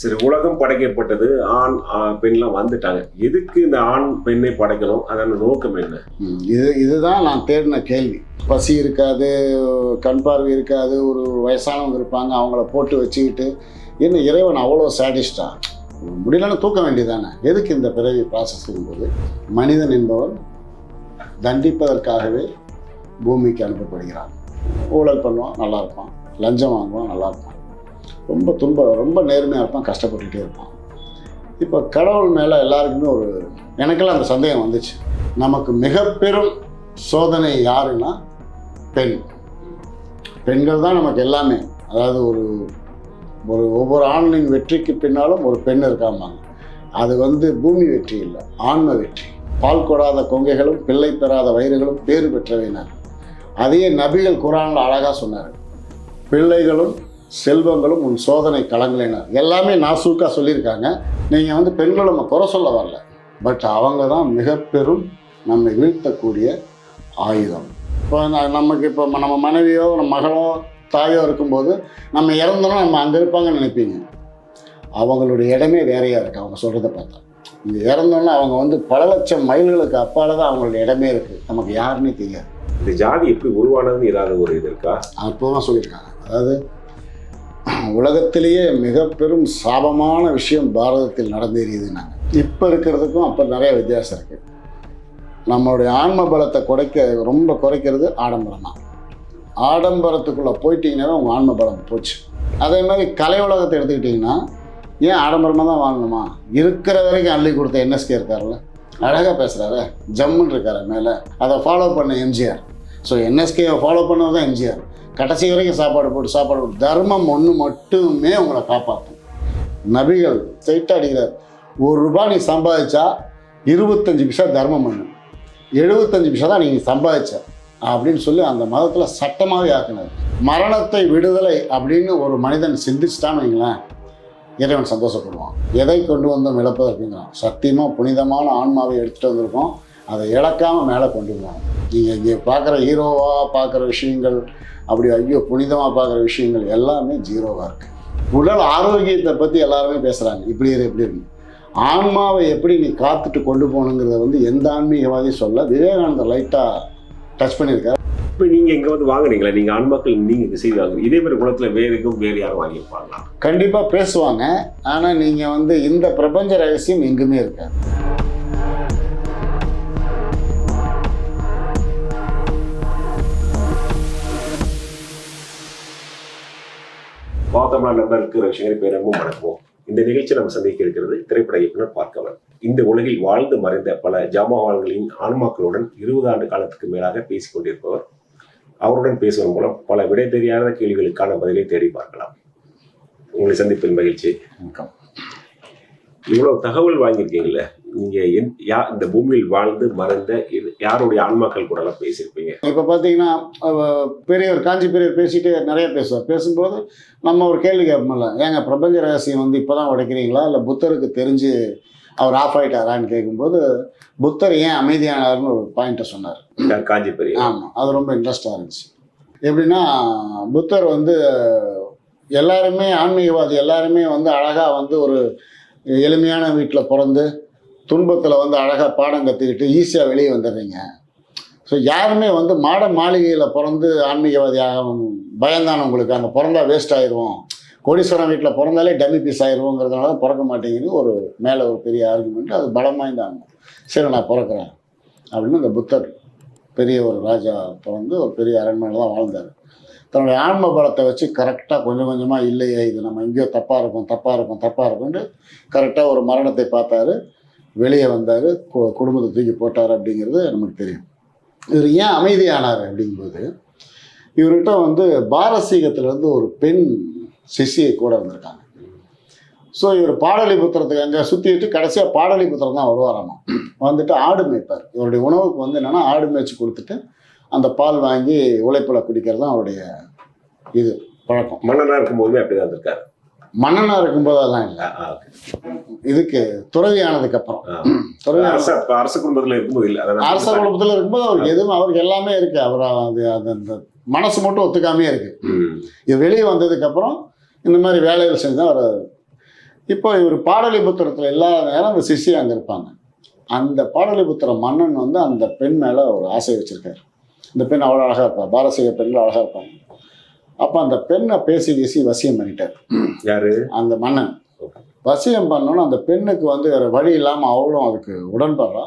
சரி உலகம் படைக்கப்பட்டது ஆண் பெண்லாம் வந்துட்டாங்க. எதுக்கு இந்த ஆண் பெண்ணை படைக்கணும்? அதான நோக்கம் என்ன? இது இதுதான் நான் தேடின கேள்வி. பசி இருக்காது கண் பார்வை இருக்காது ஒரு வயசானவங்க இருப்பாங்க அவங்கள போட்டு வச்சுக்கிட்டு என்ன இறைவன் அவ்வளோ சாட்டிஸ்டா முடியலன்னு தூக்க வேண்டியதானே எதுக்கு இந்த பிறவி ப்ராசஸ்ங்கும் போது மனிதன் என்பவன் தண்டிப்பதற்காகவே பூமிக்கு அனுப்பப்படுகிறான். ஊழல் பண்ணுவான் நல்லா இருப்பான். லஞ்சம் வாங்குவான் நல்லா இருப்பான். ரொம்ப துன்ப ரொம்ப நேர்மையாக இருப்பான் கஷ்டப்பட்டுகிட்டே இருப்பான் இப்போ கடவுள் மேலே எல்லாருக்குமே ஒரு எனக்கெல்லாம் அந்த சந்தேகம் வந்துச்சு. நமக்கு மிக பெரும் சோதனை யாருன்னா பெண். பெண்கள் தான் நமக்கு எல்லாமே. அதாவது ஒரு ஒரு ஒவ்வொரு ஆணின் வெற்றிக்கு பின்னாலும் ஒரு பெண் இருக்காமாங்க அது வந்து பூமி வெற்றி இல்லை ஆன்ம வெற்றி. பால் கொடாத கொங்கைகளும் பிள்ளை பெறாத வயிறுகளும் பேறு பெற்றவைனார் அதையே நபிகள் குரானில் அழகாக சொன்னார் பிள்ளைகளும் செல்வங்களும் உன் சோதனை களங்களினார் எல்லாமே நாசூக்காக சொல்லியிருக்காங்க. நீங்கள் வந்து பெண்களை நம்ம குறை சொல்ல வரல. பட் அவங்க தான் மிக பெரும் நம்மை வீழ்த்தக்கூடிய ஆயுதம். இப்போ நமக்கு இப்போ நம்ம மனைவியோ நம்ம மகளோ தாயோ இருக்கும்போது நம்ம இறந்தோன்னா நம்ம அங்கே இருப்பாங்கன்னு நினைப்பீங்க. அவங்களுடைய இடமே வேறையாக இருக்குது அவங்க சொல்கிறத பார்த்தா. இங்கே இறந்தோன்னா அவங்க வந்து பல லட்சம் மைல்களுக்கு அப்பால தான் அவங்களுடைய இடமே இருக்குது நமக்கு யாருன்னே தெரியாது. இந்த ஜாதி எப்படி உருவானதுன்னு ஏதாவது ஒரு இது இருக்கா? அற்புதமாக சொல்லியிருக்காங்க. அதாவது உலகத்திலேயே மிக பெரும் சாபமான விஷயம் பாரதத்தில் நடந்தேறியதுனாங்க. இப்போ இருக்கிறதுக்கும் அப்போ நிறைய வித்தியாசம் இருக்குது நம்மளுடைய ஆன்ம பலத்தை குறைக்க ரொம்ப குறைக்கிறது ஆடம்பரம் தான் ஆடம்பரத்துக்குள்ளே போயிட்டீங்கன்னா உங்கள் ஆன்ம பலம் போச்சு. அதே மாதிரி கலை உலகத்தை எடுத்துக்கிட்டிங்கன்னா ஏன் ஆடம்பரமாக தான் வாங்கணுமா இருக்கிற வரைக்கும் அள்ளி கொடுத்த என்எஸ்கே இருக்கார்ல அழகாக பேசுகிறாரு ஜம்முன்னு இருக்காரு மேலே. அதை ஃபாலோ பண்ண எம்ஜிஆர். ஸோ என்எஸ்கேவை ஃபாலோ பண்ணவர் தான் எம்ஜிஆர். கடைசி வரைக்கும் சாப்பாடு போட்டு சாப்பாடு போட்டு தர்மம் ஒன்று மட்டுமே உங்களை காப்பாற்றும் நபிகள் ஸ்ட்ரைட்டாக அடிக்கிறார். ஒரு ரூபாய் நீ சம்பாதிச்சா இருபத்தஞ்சு பிஷா தர்மம் பண்ணு. எழுபத்தஞ்சு பிஷா தான் நீங்கள் சம்பாதிச்ச அப்படின்னு சொல்லி அந்த மதத்தில் சட்டமாகவே ஆக்கினார். மரணத்தை விடுதலை அப்படின்னு ஒரு மனிதன் சிந்திச்சிட்டான்னு வைங்களேன் இறைவன் சந்தோஷப்படுவான். எதை கொண்டு வந்தோம் இழப்பதற்குங்கிறான் சத்தியமாக புனிதமான ஆன்மாவை எடுத்துகிட்டு வந்திருக்கோம். அதை இழக்காமல் மேலே கொண்டு போகணும் நீங்கள் இங்கே பார்க்குற ஹீரோவாக பார்க்குற விஷயங்கள் அப்படி ஐயோ புனிதமாக பார்க்குற விஷயங்கள் எல்லாமே ஜீரோவாக இருக்குது உடல் ஆரோக்கியத்தை பற்றி எல்லாருமே பேசுகிறாங்க இப்படி இரு இப்படி இருக்கு ஆன்மாவை எப்படி நீ காத்துட்டு கொண்டு போகணுங்கிறத வந்து எந்த ஆன்மீகவாதியும் சொல்ல விவேகானந்தர் லைட்டாக டச் பண்ணியிருக்காரு. இப்போ நீங்க இங்க வந்து வாங்குனீங்களா நீங்க ஆண்மக்கள் நீங்க இந்த செய்தி வாங்குறீங்க இதே மாதிரி குளத்துல வேற எங்கும் வேறு யாரும் வாங்கியிருப்பாங்களா? கண்டிப்பாக பேசுவாங்க. ஆனால் நீங்கள் வந்து இந்த பிரபஞ்ச ரகசியம் எங்குமே இருக்காது. பாத்தம்னா நண்பருக்கு ரவிசங்கரி பேரமும் வணக்கம் இந்த நிகழ்ச்சி நம்ம சந்திக்க இருக்கிறது திரைப்பட இயக்குனர் பார்க்கவன் இந்த உலகில் வாழ்ந்து மறைந்த பல ஜாமான்களின் ஆன்மாக்களுடன் இருபது ஆண்டு காலத்துக்கு மேலாக பேசிக் கொண்டிருப்பவர். அவருடன் பேசுவதன் மூலம் பல விடை தெரியாத கேள்விகளுக்கான பதிலை தேடி பார்க்கலாம். உங்களை சந்திப்பில் மகிழ்ச்சி. வணக்கம். இவ்வளவு தகவல் வாங்கியிருக்கீங்கல்ல? நீங்க எந்- யா இந்த பூமியில் வாழ்ந்து மறைந்த இது- யாருடைய ஆன்மாக்கள் கூட எல்லாம் பேசியிருப்பீங்க? இப்போ பார்த்தீங்கன்னா பெரியவர் காஞ்சி பெரியவர் பேசிட்டு நிறைய பேசுவார். பேசும்போது நம்ம ஒரு கேள்வி கேட்போம்ல ஏங்க பிரபஞ்ச ரகசியம் வந்து இப்போ தான் உடைக்கிறீங்களா? இல்லை புத்தருக்கு தெரிஞ்சு அவர் ஆஃப் ஆயிட்டாரான்னு கேட்கும்போது புத்தர் ஏன் அமைதியானார்னு ஒரு பாயிண்ட்டை சொன்னார். காஞ்சி பெரிய ஆமாம் அது ரொம்ப இன்ட்ரெஸ்டாக இருந்துச்சு. எப்படின்னா புத்தர் வந்து எல்லாருமே ஆன்மீகவாதி எல்லாருமே வந்து அழகாக வந்து ஒரு எளிமையான வீட்டில் பிறந்து துன்பத்தில் வந்து அழகாக பாடம் கற்றுக்கிட்டு ஈஸியாக வெளியே வந்துடுறீங்க. ஸோ யாருமே வந்து மாட மாளிகையில் பிறந்து ஆன்மீகவாதியாக பயந்தான உங்களுக்கு? அங்கே பிறந்தா வேஸ்ட் ஆயிடுவோம் கோடீஸ்வரன் வீட்டில் பிறந்தாலே டம்மி பீஸ் ஆயிடுவோங்கிறதுனால தான் பிறக்க மாட்டேங்குது ஒரு மேலே ஒரு பெரிய ஆர்குமெண்ட் அது பலமாக வாய்ந்த சரி நான் பிறக்கிறேன் அப்படின்னு இந்த புத்தர் பெரிய ஒரு ராஜா பிறந்து ஒரு பெரிய அரண்மனையில் தான் வாழ்ந்தார். தன்னுடைய ஆன்ம பலத்தை வச்சு கரெக்டாக கொஞ்சம் கொஞ்சமாக இல்லையே இது நம்ம எங்கேயோ தப்பாக இருக்கும் தப்பாக இருக்கும் தப்பாக இருக்கும்ட்டு கரெக்டாக ஒரு மரணத்தை பார்த்தாரு. வெளியே வந்தார் குடும்பத்தை தூக்கி போட்டார் அப்படிங்கிறது நமக்கு தெரியும். இவர் ஏன் அமைதியானார் அப்படிங்கும்போது இவர்கிட்ட வந்து பாரசீகத்திலேருந்து ஒரு பெண் சிஷியை கூட வந்திருக்காங்க. ஸோ இவர் பாடலிபுத்திரத்துக்கு அங்கே சுற்றிட்டு கடைசியாக பாடலிபுத்திரம் தான் வருவாராமா? வந்துட்டு ஆடு மேய்ப்பார். இவருடைய உணவுக்கு வந்து என்னென்னா ஆடு மேய்ச்சி கொடுத்துட்டு அந்த பால் வாங்கி உழைப்பில் குடிக்கிறது தான் அவருடைய இது பழக்கம். மன்னனா இருக்கும்போதுமே அப்படிதான் இருந்திருக்காரு மன்னனாக இருக்கும்போது அதெல்லாம் இல்லை. இதுக்கு துறவி ஆனதுக்கு அப்புறம். துறவி அரச குடும்பத்துல இருக்கும்போது இல்ல. அரச குடும்பத்தில் இருக்கும்போது அவருக்கு எதுவும் அவருக்கு எல்லாமே இருக்கு. அவர் அது அந்த மனசு மட்டும் ஒத்துக்காமே இருக்கு. இது வெளியே வந்ததுக்கு அப்புறம் இந்த மாதிரி வேலைகள் செஞ்சு அவர் இப்போ இவர் பாடலிபுத்திரத்தில் இல்லாத நேரம் அந்த சிஷ்யா அங்கே இருப்பாங்க. அந்த பாடலிபுத்திர மன்னன் வந்து அந்த பெண் மேலே ஒரு ஆசை வச்சிருக்காரு. இந்த பெண் அவ்வளோ அழகாக இருப்பா. பாரசீக பெண்கள் அழகாக இருப்பாங்க. அப்போ அந்த பெண்ணை பேசி பேசி வசியம் பண்ணிட்டார். யாரு? அந்த மன்னன். வசியம் பண்ணோன்னு அந்த பெண்ணுக்கு வந்து வேறு வழி இல்லாமல் அவளும் அதுக்கு உடன்படுறா.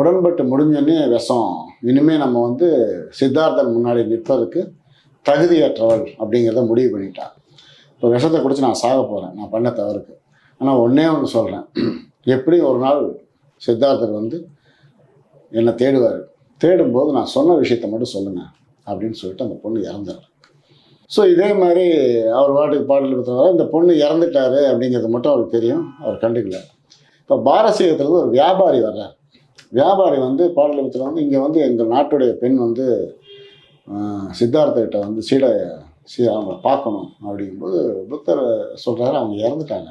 உடன்பட்டு முடிஞ்சோடனே விஷம். இனிமேல் நம்ம வந்து சித்தார்த்தன் முன்னாடி நிற்பதுக்கு தகுதியற்றவள் அப்படிங்கிறத முடிவு பண்ணிட்டா. இப்போ விஷத்தை குடிச்சு நான் சாக போகிறேன் நான் பண்ண தவறுக்கு. ஆனால் ஒன்றே ஒன்று சொல்கிறேன் எப்படி ஒரு நாள் சித்தார்த்தர் வந்து என்னை தேடுவார். தேடும்போது நான் சொன்ன விஷயத்த மட்டும் சொல்லுங்கள் அப்படின்னு சொல்லிட்டு அந்த பொண்ணு இறந்துடுறேன் ஸோ இதே மாதிரி அவர் வாட்டுக்கு பாடல் கொடுத்தவரை இந்த பொண்ணு இறந்துட்டாரு அப்படிங்கிறது மட்டும் அவருக்கு தெரியும். அவர் கண்டுக்கல. இப்போ பாரசீகத்துலேருந்து ஒரு வியாபாரி வர்றார். வியாபாரி வந்து பாடலிபுரத்தில் வந்து இங்கே வந்து எங்கள் நாட்டுடைய பெண் வந்து சித்தார்த்தகிட்ட வந்து சீட சீ அவங்க பார்க்கணும் அப்படிங்கும்போது புத்தர் சொல்கிறாரு அவங்க இறந்துட்டாங்க.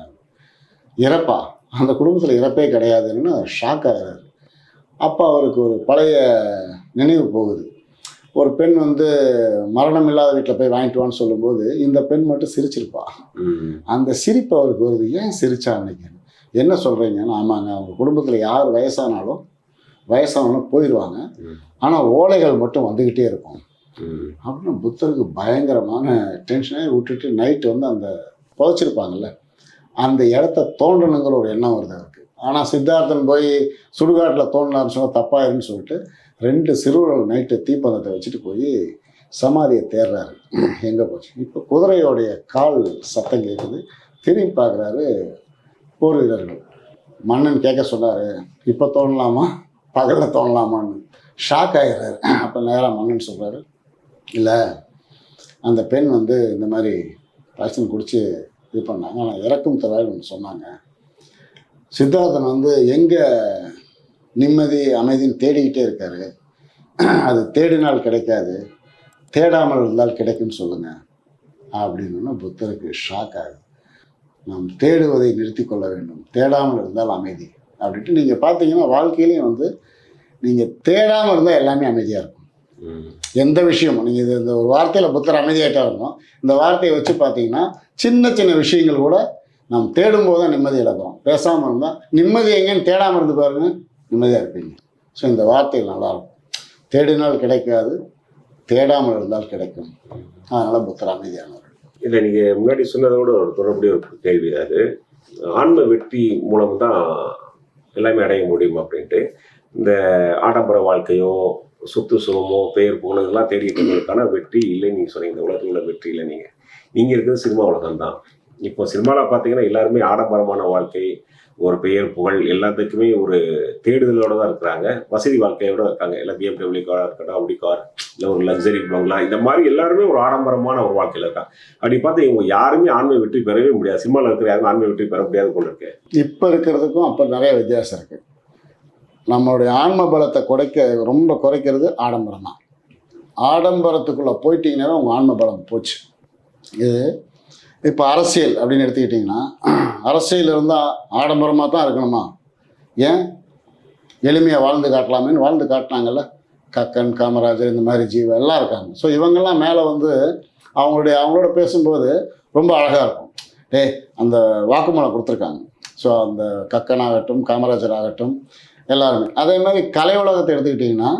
இறப்பா. அந்த குடும்பத்தில் இறப்பே கிடையாதுன்னு ஷாக் ஆகிறார். அப்போ அவருக்கு ஒரு பழைய நினைவு போகுது. ஒரு பெண் வந்து மரணம் இல்லாத வீட்டில் போய் வாங்கிட்டு வான்னு சொல்லும்போது இந்த பெண் மட்டும் சிரிச்சிருப்பா. அந்த சிரிப்பு அவருக்கு வருது ஏன் சிரிச்சா அன்னைக்கு என்ன சொல்கிறீங்கன்னா ஆமாங்க அவங்க குடும்பத்தில் யார் வயசானாலும் வயசானாலும் போயிடுவாங்க. ஆனால் ஓலைகள் மட்டும் வந்துக்கிட்டே இருக்கும். அப்படின்னு புத்தருக்கு பயங்கரமான டென்ஷனே விட்டுட்டு நைட்டு வந்து அந்த புதைச்சிருப்பாங்கல்ல அந்த இடத்த தோண்டணுங்கிற ஒரு எண்ணம் வருது அவருக்கு ஆனால் சித்தார்த்தன் போய் சுடுகாட்டில் தோண்டினார்னு சொன்னால் தப்பாயிருன்னு சொல்லிட்டு ரெண்டு சிறுவர்கள் நைட்டு தீப்பந்தத்தை வச்சுட்டு போய் சமாதியை தேடுறாரு எங்கே போச்சு? இப்போ குதிரையோடைய கால் சத்தம் கேட்குது திரும்பி பார்க்குறாரு போர் வீரர்கள் மன்னன் கேட்க சொன்னார் இப்போ தோணலாமா? பகலில் தோணலாமான்னு. ஷாக் ஆகிடுறாரு அப்போ நேராக மன்னன் சொல்கிறாரு இல்லை அந்த பெண் வந்து இந்த மாதிரி பாய்ச்சல் குடித்து இது பண்ணாங்க. ஆனால் இறக்கும் தராருன்னு ஒன்று சொன்னாங்க. சித்தார்த்தன் வந்து எங்கே நிம்மதி அமைதின்னு தேடிக்கிட்டே இருக்காரு. அது தேடினால் கிடைக்காது. தேடாமல் இருந்தால் கிடைக்கும்னு சொல்லுங்கள் அப்படின்னு புத்தருக்கு ஷாக் ஆகுது. நாம் தேடுவதை நிறுத்தி கொள்ள வேண்டும். தேடாமல் இருந்தால் அமைதி. அப்படின்ட்டு நீங்கள் பார்த்தீங்கன்னா வாழ்க்கையிலையும் வந்து நீங்கள் தேடாமல் இருந்தால் எல்லாமே அமைதியாக இருக்கும். எந்த விஷயமும் நீங்கள் இது இந்த ஒரு வார்த்தையில் புத்தர் அமைதியாயிட்டா இருக்கும் இந்த வார்த்தையை வச்சு பார்த்தீங்கன்னா சின்ன சின்ன விஷயங்கள் கூட நாம் தேடும்போது தான் நிம்மதி இழக்கிறோம். பேசாமல் இருந்தால் நிம்மதி எங்கேன்னு தேடாமல் இருந்து பாருங்க. நிம்மதியாக இருப்பீங்க. ஸோ இந்த வார்த்தைகள் நல்லாயிருக்கும். தேடினால் கிடைக்காது தேடாமல் இருந்தால் கிடைக்கும். அதனால் புத்தர் அமைதியானவர். இல்லை நீங்கள் முன்னாடி சொன்னதோட ஒரு தொடர்புடைய ஒரு கேள்வி அது. ஆன்ம வெற்றி மூலம் தான் எல்லாமே அடைய முடியும் அப்படின்ட்டு. இந்த ஆடம்பர வாழ்க்கையோ சொத்து சுகமோ பெயர் போனதெல்லாம் இதெல்லாம் தேடிட்டு இருந்ததுக்கான வெற்றி இல்லை நீங்கள் சொன்னீங்க. இந்த உலகத்தில் உள்ள வெற்றி இல்லை நீங்கள் நீங்கள் இருக்கிறது சினிமா உலகம் தான் இப்போ சினிமாவில் பார்த்தீங்கன்னா எல்லாருமே ஆடம்பரமான வாழ்க்கை ஒரு பெயர் புகழ் எல்லாத்துக்குமே ஒரு தேடுதலோட தான் இருக்கிறாங்க. வசதி வாழ்க்கையோட இருக்காங்க. எல்லாம் பிஎம்டபிள்யூ காராக இருக்கட்டும் அப்படி கார் இல்லை ஒரு லக்ஸரி பங்களா இந்த மாதிரி எல்லாருமே ஒரு ஆடம்பரமான ஒரு வாழ்க்கையில் இருக்காங்க. அப்படி பார்த்து இவங்க யாருமே ஆண்மை வெற்றி பெறவே முடியாது. சினிமாவில் இருக்கிற யாருமே ஆண்மை வெற்றி பெற முடியாது கொண்டு இருக்கு. இப்போ இருக்கிறதுக்கும் அப்போ நிறைய வித்தியாசம் இருக்குது நம்மளுடைய ஆன்ம பலத்தை குறைக்க ரொம்ப குறைக்கிறது ஆடம்பரம் தான். ஆடம்பரத்துக்குள்ளே போயிட்டீங்கன்னா உங்கள் ஆன்ம பலம் போச்சு. இது இப்போ அரசியல் அப்படின்னு எடுத்துக்கிட்டிங்கன்னா அரசியல் இருந்தால் ஆடம்பரமாக தான் இருக்கணுமா? ஏன்? எளிமையாக வாழ்ந்து காட்டலாமேன்னு வாழ்ந்து காட்டினாங்கல்ல. கக்கன் காமராஜர் இந்த மாதிரி ஜீவா எல்லாம் இருக்காங்க. ஸோ இவங்கெல்லாம் மேலே வந்து அவங்களுடைய அவங்களோட பேசும்போது ரொம்ப அழகாக இருக்கும். டே அந்த வாக்குமூலம் கொடுத்துருக்காங்க. ஸோ அந்த கக்கன் ஆகட்டும் காமராஜர் ஆகட்டும் எல்லாருமே. அதே மாதிரி கலை உலகத்தை எடுத்துக்கிட்டிங்கன்னா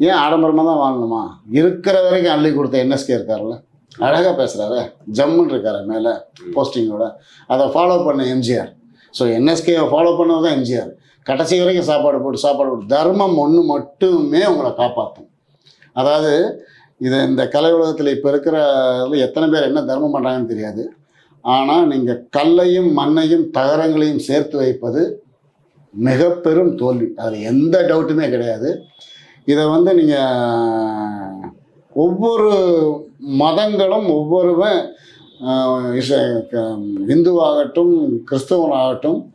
ஏன் ஆடம்பரமாக தான் வாழணுமா? இருக்கிற வரைக்கும் அள்ளி கொடுத்த என்எஸ்கே இருக்கார்ல அழகாக பேசுகிறாரு ஜம்முன்னு இருக்காரு மேலே போஸ்டிங்கோட. அதை ஃபாலோ பண்ண எம்ஜிஆர். ஸோ என்எஸ்கேவை ஃபாலோ பண்ணது தான் எம்ஜிஆர். கடைசி வரைக்கும் சாப்பாடு போட்டு சாப்பாடு போட்டு தர்மம் ஒன்று மட்டுமே உங்களை காப்பாற்றும் அதாவது இது இந்த கலை உலகத்தில் இப்போ இருக்கிற எத்தனை பேர் என்ன தர்மம் பண்ணுறாங்கன்னு தெரியாது. ஆனால் நீங்கள் கல்லையும் மண்ணையும் தகரங்களையும் சேர்த்து வைப்பது மிக பெரும் தோல்வி. அதில் எந்த டவுட்டுமே கிடையாது. இதை வந்து நீங்கள் ஒவ்வொரு மதங்களும் ஒவ்வொருவன் இச- க- இந்துவாகட்டும் கிறிஸ்தவனாகட்டும்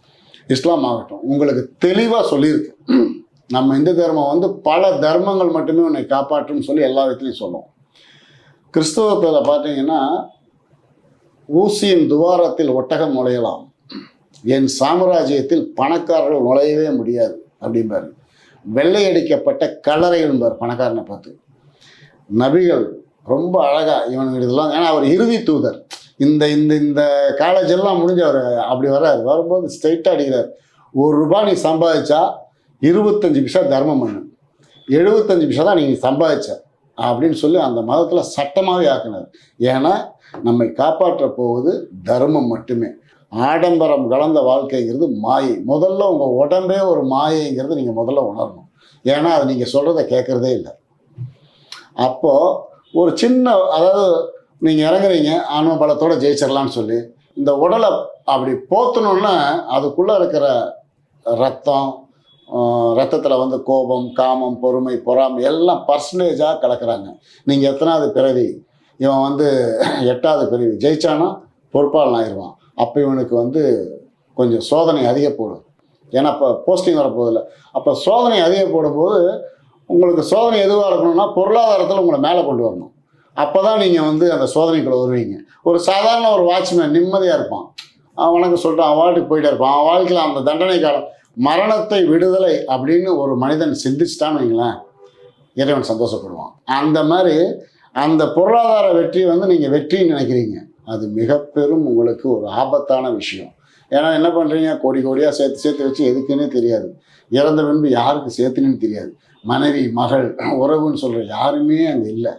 இஸ்லாம் ஆகட்டும் உங்களுக்கு தெளிவாக சொல்லியிருக்கு. நம்ம இந்து தர்மம் வந்து பல தர்மங்கள் மட்டுமே உன்னை காப்பாற்றும்னு சொல்லி எல்லா விதத்துலையும் சொல்லுவோம் கிறிஸ்தவத்தில் பார்த்தீங்கன்னா ஊசியின் துவாரத்தில் ஒட்டகம் நுழையலாம். என் சாம்ராஜ்யத்தில் பணக்காரர்கள் நுழையவே முடியாது அப்படிம்பாரு. வெள்ளையடிக்கப்பட்ட கல்லறைகள்பார் பணக்காரனை பார்த்து. நபிகள் ரொம்ப அழகா இவனுக்கு இதெல்லாம் ஏன்னா அவர் இறுதி தூதர். இந்த இந்த இந்த காலேஜ் எல்லாம் முடிஞ்சு அவர் அப்படி வர்றாரு. வரும்போது ஸ்ட்ரைட்டாக அடிக்கிறார். ஒரு ரூபாய் நீ சம்பாதிச்சா இருபத்தஞ்சு பைசா தர்மம் பண்ணு. எழுபத்தஞ்சு பைசா தான் நீங்கள் சம்பாதிச்ச அப்படின்னு சொல்லி அந்த மதத்தில் சட்டமாகவே ஆக்கினார். ஏன்னா நம்மை காப்பாற்ற போவது தர்மம் மட்டுமே. ஆடம்பரம் கலந்த வாழ்க்கைங்கிறது மாயை. முதல்ல உங்கள் உடம்பே ஒரு மாயைங்கிறது நீங்கள் முதல்ல உணரணும். ஏன்னா அது நீங்கள் சொல்கிறத கேட்குறதே இல்லை. அப்போது ஒரு சின்ன அதாவது நீங்கள் இறங்குறீங்க ஆன்ம பலத்தோட ஜெயிச்சிடலாம்னு சொல்லி இந்த உடலை அப்படி போத்தணும்னா அதுக்குள்ளே இருக்கிற ரத்தம் ரத்தத்தில் வந்து கோபம் காமம் பொறுமை பொறாமை எல்லாம் பர்சன்டேஜாக கலக்குறாங்க. நீங்கள் எத்தனாவது பிறவி இவன் வந்து எட்டாவது பிறவி ஜெயிச்சானா பொறுப்பாளன் ஆயிடுவான். அப்போ இவனுக்கு வந்து கொஞ்சம் சோதனை அதிக போடும் ஏன்னா இப்போ போஸ்டிங் வரப்போகுதில்ல. அப்போ சோதனை அதிக போடும்போது உங்களுக்கு சோதனை எதுவாக இருக்கணும்னா பொருளாதாரத்தில் உங்களை மேலே கொண்டு வரணும். அப்போ தான் நீங்கள் வந்து அந்த சோதனைக்குள்ள வருவீங்க. ஒரு சாதாரண ஒரு வாட்ச்மேன் நிம்மதியாக இருப்பான். அவன் வணக்கம் சொல்லிட்டு அவன் வாழ்க்கைக்கு போயிட்டே இருப்பான். அவன் வாழ்க்கையில் அந்த தண்டனை காலம் மரணத்தை விடுதலை அப்படின்னு ஒரு மனிதன் சிந்திச்சிட்டான்னு வைங்களேன் இறைவன் சந்தோஷப்படுவான். அந்த மாதிரி அந்த பொருளாதார வெற்றி வந்து நீங்கள் வெற்றின்னு நினைக்கிறீங்க. அது மிக பெரும் உங்களுக்கு ஒரு ஆபத்தான விஷயம். ஏன்னா என்ன பண்ணுறீங்க கோடி கோடியாக சேர்த்து சேர்த்து வச்சு எதுக்குன்னே தெரியாது. இறந்த பின்பு யாருக்கு சேர்த்துன்னு தெரியாது. மனைவி மகள் உறவுன்னு சொல்கிற யாருமே அங்கே இல்லை.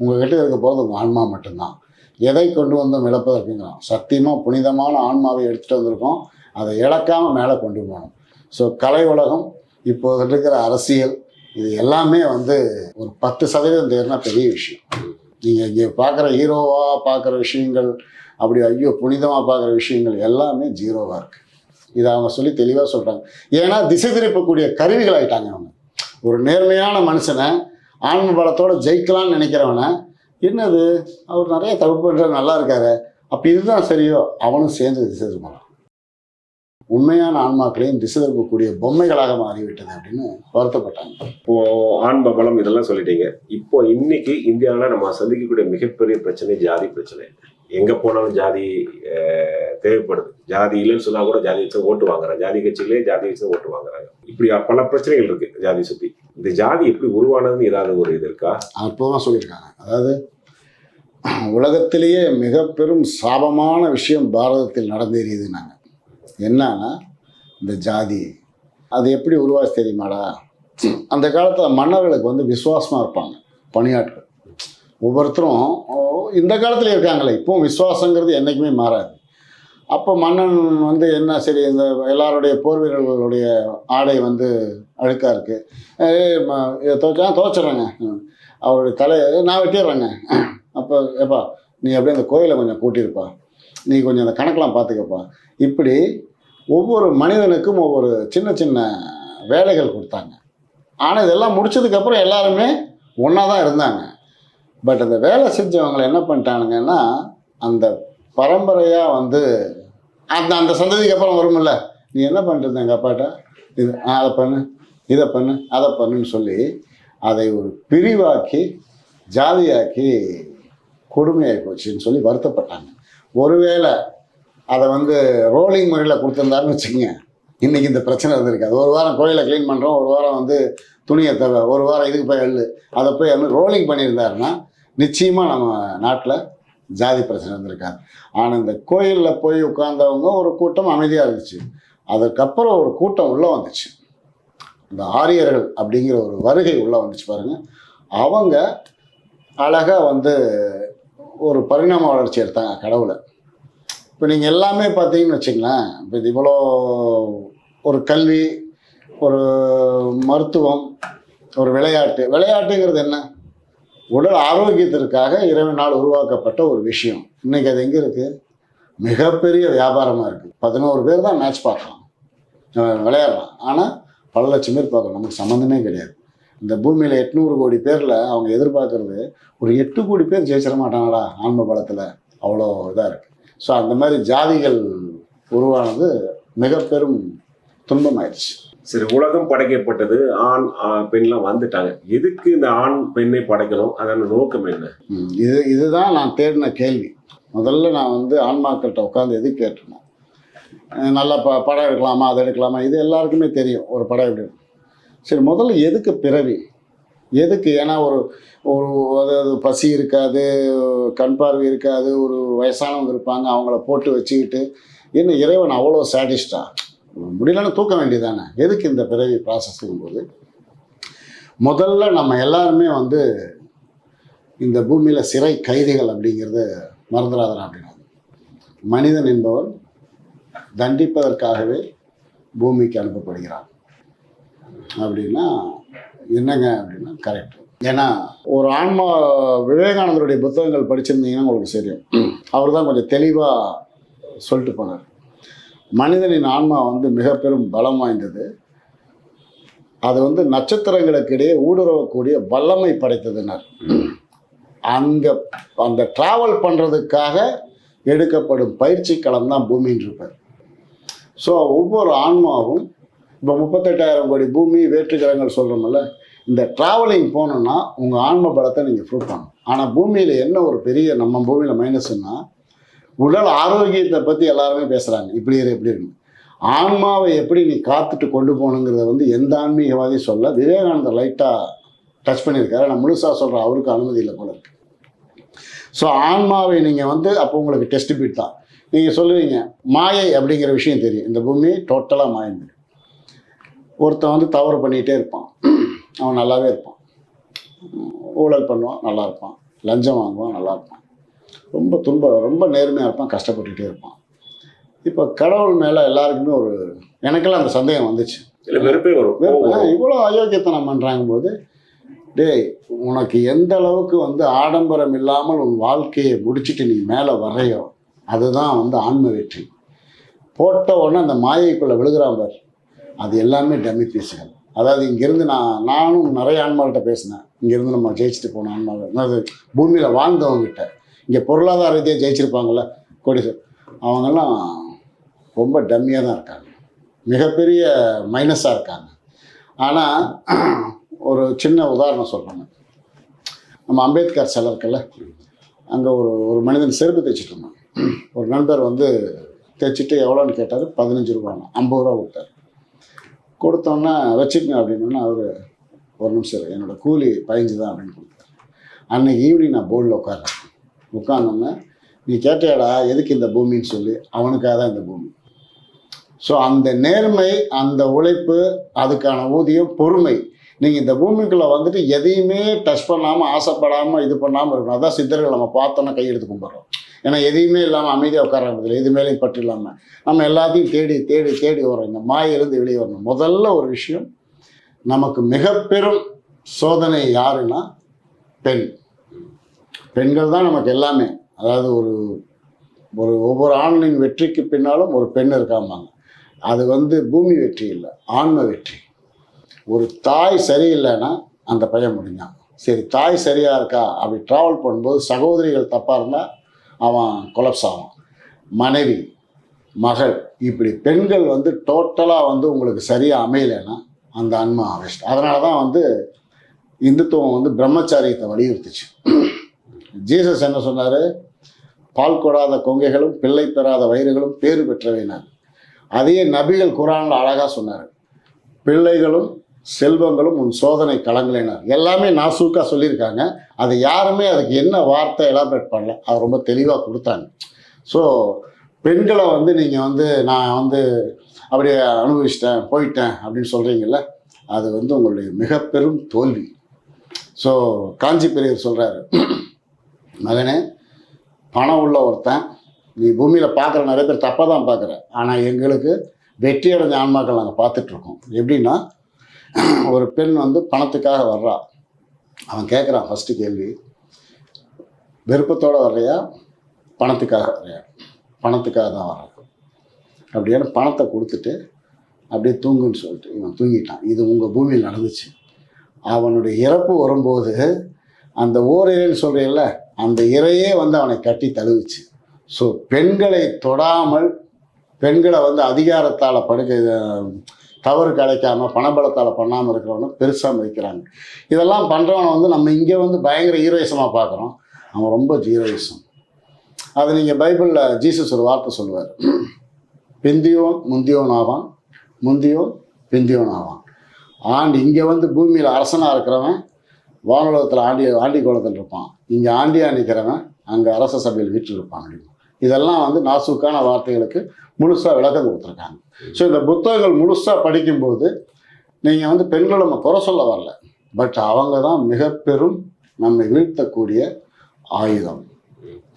உங்ககிட்ட இருக்க போகிறது உங்கள் ஆன்மா மட்டும்தான். எதை கொண்டு வந்தோம் இழப்பதற்குங்கிறோம் சத்தியமாக புனிதமான ஆன்மாவை எடுத்துகிட்டு வந்திருக்கோம். அதை இழக்காமல் மேலே கொண்டு போகணும். ஸோ கலை உலகம் இப்போது இருக்கிற அரசியல் இது எல்லாமே வந்து ஒரு பத்து சதவீதம் தேர்னா பெரிய விஷயம். நீங்கள் இங்கே பார்க்குற ஹீரோவாக பார்க்குற விஷயங்கள் அப்படி ஐயோ புனிதமாக பார்க்குற விஷயங்கள் எல்லாமே ஜீரோவாக இருக்குது இதை அவங்க சொல்லி தெளிவாக சொல்கிறாங்க ஏன்னா திசை திருப்பக்கூடிய கருவிகள் ஆகிட்டாங்க அவங்க ஒரு நேர்மையான மனுஷனை ஆன்ம பலத்தோடு ஜெயிக்கலாம்னு நினைக்கிறவனை என்னது? அவர் நிறைய தப்பு பண்ணுறது நல்லா இருக்காரு. அப்போ இதுதான் சரியோ? அவனும் சேர்ந்து திசை திரும்பலாம் உண்மையான ஆன்மாக்களையும் திசை திருப்பக்கூடிய பொம்மைகளாக மாறிவிட்டது அப்படின்னு வருத்தப்பட்டாங்க. இப்போ ஆன்ம பலம் இதெல்லாம் சொல்லிட்டீங்க. இப்போ இன்னைக்கு இந்தியாவில் நம்ம சந்திக்கக்கூடிய மிகப்பெரிய பிரச்சனை ஜாதி பிரச்சனை. எங்க போனாலும் ஜாதி தேவைப்படுது. ஜாதி இல்லைன்னு சொன்னா கூட ஜாதி வச்சு ஓட்டு வாங்குறாங்க. ஜாதி கட்சிகளே ஜாதி வச்சு ஓட்டு வாங்குறாங்க. இப்படி பல பிரச்சனைகள் இருக்கு ஜாதி சுத்தி. இந்த ஜாதி எப்படி உருவானதுன்னு ஏதாவது ஒரு இது இருக்கா? அற்புதமாக சொல்லியிருக்காங்க. அதாவது உலகத்திலேயே மிக பெரும் சாபமான விஷயம் பாரதத்தில் நடந்தேறியதுன்னாங்க. என்னன்னா இந்த ஜாதி. அது எப்படி உருவாச்சு தெரியுமாடா? அந்த காலத்தில் மன்னர்களுக்கு வந்து விசுவாசமாக இருப்பாங்க. பணியாட்கள். ஒவ்வொருத்தரும் இந்த காலத்தில் இருக்காங்களே இப்போவும் விசுவாசங்கிறது என்றைக்குமே மாறாது. அப்போ மன்னன் வந்து என்ன சரி இந்த எல்லாருடைய போர் வீரர்களுடைய ஆடை வந்து அழுக்காக இருக்குது துவைச்சா துவைச்சிட்றேங்க. அவருடைய தலையை நான் வெட்டிடுறேங்க. அப்போ ஏப்பா நீ அப்படியே அந்த கோயிலை கொஞ்சம் கூட்டியிருப்பா நீ கொஞ்சம் அந்த கணக்கெலாம் பார்த்துக்கப்பா. இப்படி ஒவ்வொரு மனிதனுக்கும் ஒவ்வொரு சின்ன சின்ன வேலைகள் கொடுத்தாங்க. ஆனால் இதெல்லாம் முடிச்சதுக்கப்புறம் எல்லாருமே ஒன்றா தான் இருந்தாங்க. பட் அந்த வேலை செஞ்சவங்களை என்ன பண்ணிட்டானுங்கன்னா அந்த பரம்பரையாக வந்து அந்த அந்த சந்ததிக்கு அப்புறம் வரும்ல. நீ என்ன பண்ணிட்டு எங்கள் அப்பாட்ட? இது அதை பண்ணு இதை பண்ணு அதை பண்ணுன்னு சொல்லி அதை ஒரு பிரிவாக்கி ஜாதியாக்கி கொடுமையாகி போச்சுன்னு சொல்லி வருத்தப்பட்டாங்க. ஒருவேளை அதை வந்து ரோலிங் முறையில் கொடுத்துருந்தாருன்னு வச்சுக்கோங்க. இன்றைக்கி இந்த பிரச்சனை இருந்திருக்காது ஒரு வாரம் கோயிலை க்ளீன் பண்ணுறோம் ஒரு வாரம் வந்து துணியை தவிர ஒரு வாரம் இதுக்கு போய் எள்ளு. அதை போய் எள்ளு ரோலிங் பண்ணியிருந்தாருன்னா நிச்சயமாக நம்ம நாட்டில் ஜாதி பிரச்சனை இருந்திருக்காது ஆனால் இந்த கோயிலில் போய் உட்கார்ந்தவங்க ஒரு கூட்டம் அமைதியாக இருந்துச்சு. அதுக்கப்புறம் ஒரு கூட்டம் உள்ளே வந்துச்சு. இந்த ஆரியர்கள் அப்படிங்கிற ஒரு வருகை உள்ளே வந்துச்சு பாருங்கள் அவங்க அழகாக வந்து ஒரு பரிணாம வளர்ச்சி எடுத்தாங்க கடவுளை. இப்போ நீங்கள் எல்லாமே பார்த்தீங்கன்னு வச்சிங்களேன் இப்போ இது இவ்வளோ ஒரு கல்வி ஒரு மருத்துவம் ஒரு விளையாட்டு. விளையாட்டுங்கிறது என்ன? உடல் ஆரோக்கியத்திற்காக இரவு நாள் உருவாக்கப்பட்ட ஒரு விஷயம். இன்னைக்கு அது எங்கே இருக்குது மிகப்பெரிய வியாபாரமாக இருக்குது பதினோரு பேர் தான் மேட்ச் பார்க்கலாம். விளையாடலாம். ஆனால் பல லட்சம் பேர் பார்க்கணும். நமக்கு சம்மந்தமே கிடையாது. இந்த பூமியில் எட்நூறு கோடி பேரில் அவங்க எதிர்பார்க்குறது ஒரு எட்டு கோடி பேர் ஜெயிச்சிட மாட்டாங்கடா ஆன்ம பலத்தில். அவ்வளோ இதாக இருக்குது ஸோ அந்த மாதிரி ஜாதிகள் உருவானது மிக பெரும் துன்பமாயிடுச்சு. சரி உலகம் படைக்கப்பட்டது ஆண் பெண்லாம் வந்துட்டாங்க. எதுக்கு இந்த ஆண் பெண்ணை படைக்கணும்? அதான நோக்கம் என்ன? இது இதுதான் நான் தேடின கேள்வி. முதல்ல நான் வந்து ஆன்மாக்கள்கிட்ட உட்காந்து எது கேட்டிருந்தேன் நல்லா ப படம் எடுக்கலாமா அதை எடுக்கலாமா? இது எல்லாருக்குமே தெரியும் ஒரு படம் எப்படி சரி முதல்ல எதுக்கு பிறவி? எதுக்கு? ஏன்னா ஒரு ஒரு அதாவது பசி இருக்காது கண் பார்வை இருக்காது ஒரு வயசானவங்க இருப்பாங்க அவங்கள போட்டு வச்சுக்கிட்டு என்ன இறைவன் அவ்வளோ சாட்டிஸ்டா முடியலன்னு தூக்க வேண்டியதானே எதுக்கு இந்த பிறவி ப்ராசஸ்ங்கும் போது முதல்ல நம்ம எல்லாருமே வந்து இந்த பூமியில் சிறை கைதிகள் அப்படிங்கிறத மறந்துடாதான் அப்படின்னா. மனிதன் என்பவன் தண்டிப்பதற்காகவே பூமிக்கு அனுப்பப்படுகிறான். அப்படின்னா என்னங்க அப்படின்னா கரெக்ட் ஏன்னா ஒரு ஆன்மா விவேகானந்தருடைய புத்தகங்கள் படிச்சிருந்தீங்கன்னா உங்களுக்கு தெரியும். அவர் தான் கொஞ்சம் தெளிவாக சொல்லிட்டு போனார். மனிதனின் ஆன்மா வந்து மிக பெரும் பலம் வாய்ந்தது. அது வந்து நட்சத்திரங்களுக்கு இடையே ஊடுருவக்கூடிய வல்லமை படைத்ததுனர். அங்கே அந்த ட்ராவல் பண்ணுறதுக்காக எடுக்கப்படும் பயிற்சி களம் தான் பூமின்னு இருப்பார் ஸோ ஒவ்வொரு ஆன்மாவும் இப்போ முப்பத்தெட்டாயிரம் கோடி பூமி வேற்றுக்கிரகங்கள் சொல்கிறோம்ல இந்த ட்ராவலிங் போனோன்னா உங்கள் ஆன்ம பலத்தை நீங்கள் ப்ரூவ் பண்ணணும். ஆனால் பூமியில் என்ன ஒரு பெரிய நம்ம பூமியில் மைனஸ்னால் உடல் ஆரோக்கியத்தை பற்றி எல்லாருமே பேசுகிறாங்க இப்படி இரு இப்படி இருக்கு ஆன்மாவை எப்படி நீ காத்துட்டு கொண்டு போகணுங்கிறத வந்து எந்த ஆன்மீகவாதியும் சொல்ல விவேகானந்தர் லைட்டாக டச் பண்ணியிருக்காரு. நான் முழுசாக சொல்கிறேன் அவருக்கு அனுமதி இல்லை போல இருக்கு. ஸோ ஆன்மாவை நீங்கள் வந்து அப்போ உங்களுக்கு டெஸ்ட் பிட் தான். நீங்கள் சொல்லுவீங்க மாயை அப்படிங்கிற விஷயம் தெரியும். இந்த பூமி டோட்டலாக மாயம் ஒருத்தன் வந்து தவறு பண்ணிகிட்டே இருப்பான். அவன் நல்லாவே இருப்பான். ஊழல் பண்ணுவான் நல்லா இருப்பான். லஞ்சம் வாங்குவான் நல்லா இருப்பான். ரொம்ப துன்ப ரொம்ப நேர்மையாக இருப்பான் கஷ்டப்பட்டுட்டே இருப்பான். இப்போ கடவுள் மேலே எல்லாருக்குமே ஒரு எனக்கெல்லாம் அந்த சந்தேகம் வந்துச்சு. இல்ல வெறுப்பே வரும். இவ்வளோ அயோக்கியத்தனம் பண்ணுறாங்க போது டேய் உனக்கு எந்த அளவுக்கு வந்து ஆடம்பரம் இல்லாமல் உன் வாழ்க்கையை முடிச்சிட்டு நீ மேலே வர்றையோ அதுதான் வந்து ஆன்ம வெற்றி. போட்ட உடனே அந்த மாயைக்குள்ளே விழுகிறான் பார். அது எல்லாமே டம்மி பீஸுகள். அதாவது இங்கேருந்து நான் நானும் நிறைய ஆன்மாள்கிட்ட பேசினேன். இங்கேருந்து நம்ம ஜெயிச்சுட்டு போன ஆன்மாவில் அதாவது பூமியில் வாழ்ந்தவங்ககிட்ட இங்கே பொருளாதார ரீதியாக ஜெயிச்சிருப்பாங்கள்ல கோடீஸ்வர் அவங்கெல்லாம் ரொம்ப டம்மியாக தான் இருக்காங்க. மிகப்பெரிய மைனஸாக இருக்காங்க. ஆனால் ஒரு சின்ன உதாரணம் சொல்கிறாங்க நம்ம அம்பேத்கர் சிலை இருக்குல்ல அங்கே ஒரு ஒரு மனிதன் செருப்பு தைச்சிட்டு இருந்தான். ஒரு நண்பர் வந்து தைச்சிட்டு எவ்வளோன்னு கேட்டார்? பதினஞ்சு ரூபான்னு. ஐம்பது ரூபா கொடுத்தாரு. கொடுத்தோன்னே வச்சுக்கங்க அப்படின்னா அவர் ஒரு நிமிஷம் என்னோடய என்னோட கூலி பதினஞ்சு தான் அப்படின்னு கொடுத்தாரு. அன்னைக்கு ஈவினிங் நான் போர்டில் உட்கார்றேன் உட்காந்தோன்னே நீ கேட்டியாடா எதுக்கு இந்த பூமின்னு சொல்லி. அவனுக்காக தான் இந்த பூமி. ஸோ அந்த நேர்மை அந்த உழைப்பு அதுக்கான ஊதியம் பொறுமை. நீங்கள் இந்த பூமிக்குள்ளே வந்துட்டு எதையுமே டச் பண்ணாமல் ஆசைப்படாமல் இது பண்ணாமல் இருக்கணும். அதான் சித்தர்கள் நம்ம பார்த்தோன்னா கையெடுத்து கும்பிட்றோம். ஏன்னா எதையுமே இல்லாமல் அமைதியாக உட்காரதில்லை எது மேலேயும் பற்று இல்லாமல் நம்ம எல்லாத்தையும் தேடி தேடி தேடி வரோம் இந்த மாயிலிருந்து வெளியே வரணும். முதல்ல ஒரு விஷயம் நமக்கு மிக பெரும் சோதனை யாருன்னா பெண். பெண்கள் தான் நமக்கு எல்லாமே. அதாவது ஒரு ஒரு ஒவ்வொரு ஆணின் வெற்றிக்கு பின்னாலும் ஒரு பெண் இருக்காமாங்க அது வந்து பூமி வெற்றி இல்லை ஆன்ம வெற்றி. ஒரு தாய் சரியில்லைன்னா அந்த பையன் முடிஞ்சான். சரி தாய் சரியாக இருக்கா? அப்படி ட்ராவல் பண்ணும்போது சகோதரிகள் தப்பாக இருந்தால் அவன் கொலப்ஸ் ஆவான். மனைவி மகள் இப்படி பெண்கள் வந்து டோட்டலாக வந்து உங்களுக்கு சரியாக அமையலைன்னா அந்த அன்மா வேஸ்ட் அதனால தான் வந்து இந்துத்துவம் வந்து பிரம்மச்சாரியத்தை வலியுறுத்துச்சு. ஜீசஸ் என்ன சொன்னார்? பால் கொடாத கொங்கைகளும் பிள்ளை பெறாத வயிறுகளும் பேறு பெற்றவைனார் அதையே நபிகள் குரானில் அழகாக சொன்னார். பிள்ளைகளும் செல்வங்களும் உன் சோதனை கலங்கலைனார் எல்லாமே நாசூக்காக சொல்லியிருக்காங்க. அது யாருமே அதுக்கு என்ன வார்த்தை எலாபரேட் பண்ணல. அது ரொம்ப தெளிவாக கொடுத்தாங்க. ஸோ பெண்களை வந்து நீங்கள் வந்து நான் வந்து அப்படியே அனுபவிச்சிட்டேன் போயிட்டேன் அப்படின்னு சொல்கிறீங்கல்ல அது வந்து உங்களுடைய மிக பெரும் தோல்வி. ஸோ காஞ்சி பெரியவர் சொல்கிறாரு மகனே பணம் உள்ள ஒருத்தன் நீ பூமியில் பார்க்குற நிறைய பேர் தப்பாக தான் பார்க்குற. ஆனால் எங்களுக்கு வெற்றி அடைஞ்ச ஆன்மாக்கள் நாங்கள் பார்த்துட்ருக்கோம். எப்படின்னா ஒரு பெண் வந்து பணத்துக்காக வர்றா. அவன் கேட்குறான் ஃபஸ்ட்டு கேள்வி. விருப்பத்தோடு வர்றியா? பணத்துக்காக வர்றியா? பணத்துக்காக தான் வர்றான் அப்படியே பணத்தை கொடுத்துட்டு அப்படியே தூங்குன்னு சொல்லிட்டு இவன் தூங்கிட்டான். இது உங்கள் பூமியில் நடந்துச்சு. அவனுடைய இறப்பு வரும்போது அந்த ஓரேன்னு சொல்கிறீல்ல அந்த இறையே வந்து அவனை கட்டி தழுவுச்சு. ஸோ பெண்களை தொடாமல் பெண்களை வந்து அதிகாரத்தால் படுக்க தவறு கிடைக்காம பணபலத்தால் பண்ணாமல் இருக்கிறவனும் பெருசாக மதிக்கிறாங்க. இதெல்லாம் பண்ணுறவனை வந்து நம்ம இங்கே வந்து பயங்கர ஹீரோயிசமாக பார்க்குறோம். அவன் ரொம்ப ஹீரோயிசம் அது நீங்கள் பைபிளில் ஜீசஸ் ஒரு வார்த்தை சொல்லுவார். பிந்தியோன் முந்தியோன் ஆவான். முந்தியோன் பிந்தியோன் ஆவான். ஆண்டு இங்கே வந்து பூமியில் அரசனாக இருக்கிறவன் வானுலகத்தில் ஆண்டி ஆண்டி கோலத்தில் இருப்பான். இங்கே ஆண்டியா நிற்கிறவன் அங்கே அரச சபையில் வீட்டில் இருப்பான் அப்படின்னு இதெல்லாம் வந்து நாசூக்கான வார்த்தைகளுக்கு முழுசாக விளக்கம் கொடுத்துருக்காங்க. ஸோ இந்த புத்தகங்கள் முழுசாக படிக்கும்போது நீங்கள் வந்து பெண்களை நம்ம குறை சொல்ல வரல. பட் அவங்க தான் மிக பெரும் நம்மை வீழ்த்தக்கூடிய ஆயுதம்.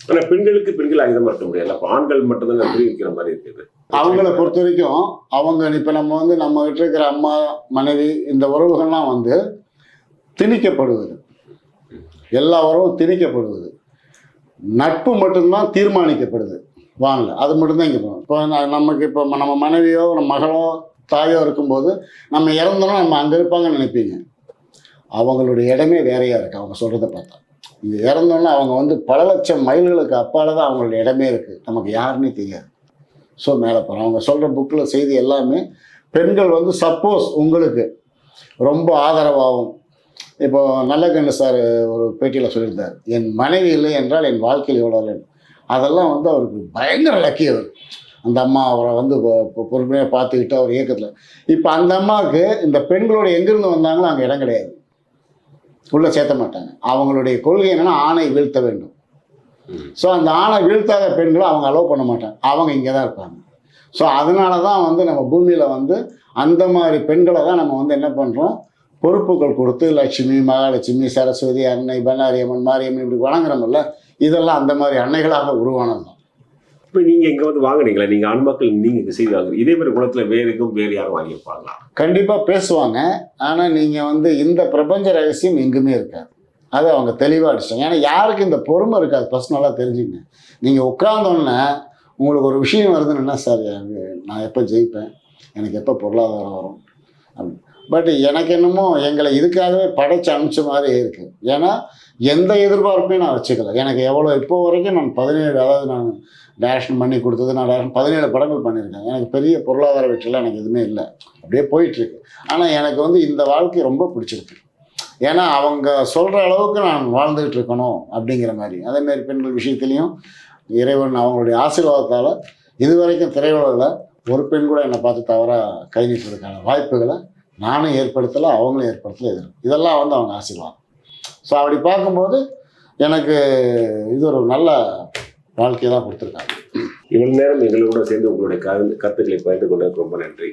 ஆனா பெண்களுக்கு பெண்கள் ஆயுதமா இருக்க முடியல அப்ப ஆண்கள் மட்டும்தான் புரிய வைக்கிற மாதிரி இருக்குது அவங்கள பொறுத்த வரைக்கும் அவங்க இப்போ நம்ம வந்து நம்ம கிட்ட இருக்கிற அம்மா மனைவி இந்த உறவுகள்லாம் வந்து திணிக்கப்படுவது. எல்லா உறவும் திணிக்கப்படுவது. நட்பு மட்டும்தான் தீர்மானிக்கப்படுது. வாங்கல. அது மட்டும்தான் இங்கே போகும் இப்போ நமக்கு இப்போ நம்ம மனைவியோ நம்ம மகளோ தாயோ இருக்கும்போது நம்ம இறந்தோம்னா நம்ம அங்கே இருப்பாங்கன்னு நினைப்பீங்க. அவங்களுடைய இடமே வேறையாக இருக்குது அவங்க சொல்கிறத பார்த்தா. இங்கே இறந்தோன்னா அவங்க வந்து பல லட்சம் மைல்களுக்கு அப்பால தான் அவங்களுடைய இடமே இருக்குது நமக்கு யாருன்னே தெரியாது. ஸோ மேலே போகிறோம் அவங்க சொல்கிற புக்கில் செய்தி எல்லாமே பெண்கள் வந்து சப்போஸ் உங்களுக்கு ரொம்ப ஆதரவாகவும் இப்போது நல்லகண்ணு சார் ஒரு பேட்டியில் சொல்லியிருந்தார் என் மனைவி இல்லை என்றால் என் வாழ்க்கையில் எவ்வளோ இல்லை. அதெல்லாம் வந்து அவருக்கு பயங்கர லக்கி அவர். அந்த அம்மா அவரை வந்து பொறுமையாக பார்த்துக்கிட்டு அவர் இயக்கத்தில். இப்போ அந்த அம்மாவுக்கு இந்த பெண்களோட எங்கேருந்து வந்தாங்களோ அங்கே இடம் கிடையாது. உள்ளே சேர்த்த மாட்டாங்க. அவங்களுடைய கொள்கை என்னென்னா ஆணை வீழ்த்த வேண்டும். ஸோ அந்த ஆணை வீழ்த்தாத பெண்களை அவங்க அலோவ் பண்ண மாட்டாங்க. அவங்க இங்கே தான் இருப்பாங்க. ஸோ அதனால தான் வந்து நம்ம பூமியில் வந்து அந்த மாதிரி பெண்களை தான் நம்ம வந்து என்ன பண்ணுறோம் பொறுப்புகள் கொடுத்து லட்சுமி மகாலட்சுமி சரஸ்வதி அன்னை பண்ணாரியம்மன் மாரியம்மன் இப்படி வணங்குறோம்ல இதெல்லாம் அந்த மாதிரி அன்னைகளாக உருவானது தான். இப்ப நீங்க இங்க வந்து வாங்குனீங்களா நீங்க ஆண்மக்கள் நீங்க இங்க செய்து வாங்குறீங்க. இதே மாதிரி குளத்துல வேற எதுவும் வேறு யாரும் வாங்கியிருப்பாங்களா? கண்டிப்பாக பேசுவாங்க. ஆனால் நீங்கள் வந்து இந்த பிரபஞ்ச ரகசியம் எங்குமே இருக்காது. அதை அவங்க தெளிவாக அடிச்சிட்டாங்க. ஏன்னா யாருக்கு இந்த பொறுமை இருக்காது? ஃபஸ்ட் நல்லா தெரிஞ்சுங்க. நீங்கள் உட்கார்ந்தோன்னே உங்களுக்கு ஒரு விஷயம் வருதுன்னு என்ன சார் நான் எப்போ ஜெயிப்பேன்? எனக்கு எப்போ பொருளாதாரம் வரும்? பட் எனக்கு என்னமோ எங்களை இதுக்காகவே படைச்சு அனுப்பிச்ச மாதிரி இருக்குது ஏன்னா எந்த எதிர்பார்ப்பையும் நான் வச்சுக்கல. எனக்கு எவ்வளோ இப்போ வரைக்கும் நான் பதினேழு அதாவது நான் டேரக்ஷன் பண்ணி கொடுத்தது நான் டேரக்ஷன் பதினேழு படங்கள் பண்ணியிருக்கேன். எனக்கு பெரிய பொருளாதார வெற்றிலாம் எனக்கு எதுவுமே இல்லை. அப்படியே போயிட்டுருக்கு. ஆனால் எனக்கு வந்து இந்த வாழ்க்கை ரொம்ப பிடிச்சிருக்கு. ஏன்னா அவங்க சொல்கிற அளவுக்கு நான் வாழ்ந்துகிட்டு இருக்கணும் அப்படிங்கிற மாதிரி. அதேமாரி பெண்கள் விஷயத்துலையும் இறைவன் அவங்களுடைய ஆசீர்வாதத்தால் இதுவரைக்கும் திரையுலகில் ஒரு பெண் கூட என்னை பார்த்து தவறாக கை நீட்டுறதுக்கான வாய்ப்புகளை நானும் ஏற்படுத்தலை அவங்களும் ஏற்படுத்தலை இது இதெல்லாம் வந்து அவங்க ஆசீர்வாதம். ஸோ அப்படி பார்க்கும்போது எனக்கு இது ஒரு நல்ல வாழ்க்கையை தான் கொடுத்துருக்காங்க. இவ்வளவு நேரம் எங்களோட சேர்ந்து உங்களுடைய கரு- கருத்துக்களை பகிர்ந்து கொண்டதுக்கு ரொம்ப நன்றி.